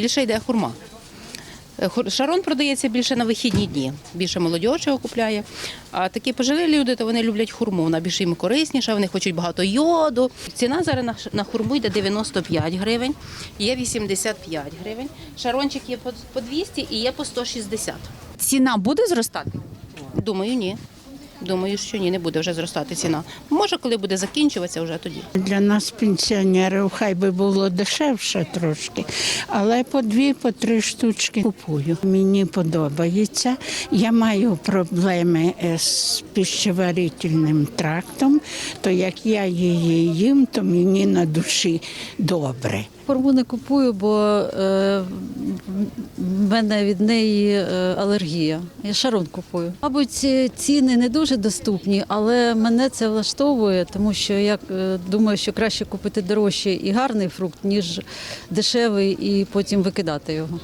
більше йде хурма. Е, Шарон продається більше на вихідні дні. Більше молодь його купляє. А такі пожилі люди, то вони люблять хурму. Вона більш їм корисніша, вони хочуть багато йоду. Ціна зараз на, хурму йде 95 гривень, є 85 гривень. Шарончик є по, по 200 і є по 160. Ціна буде зростати? Думаю, ні. Думаю, що ні, не буде вже зростати ціна. Може, коли буде закінчуватися, вже тоді. Для нас, пенсіонерів, хай би було дешевше трошки, але по дві, по три штучки купую. Мені подобається. Я маю проблеми е, з пищеварительним трактом, то як я її їм, то мені на душі добре. Форму не купую, бо е, в мене від неї е, алергія. Я шарон купую. Мабуть, ціни не дуже доступні, але мене це влаштовує, тому що я е, думаю, що краще купити дорожчий і гарний фрукт, ніж дешевий і потім викидати його.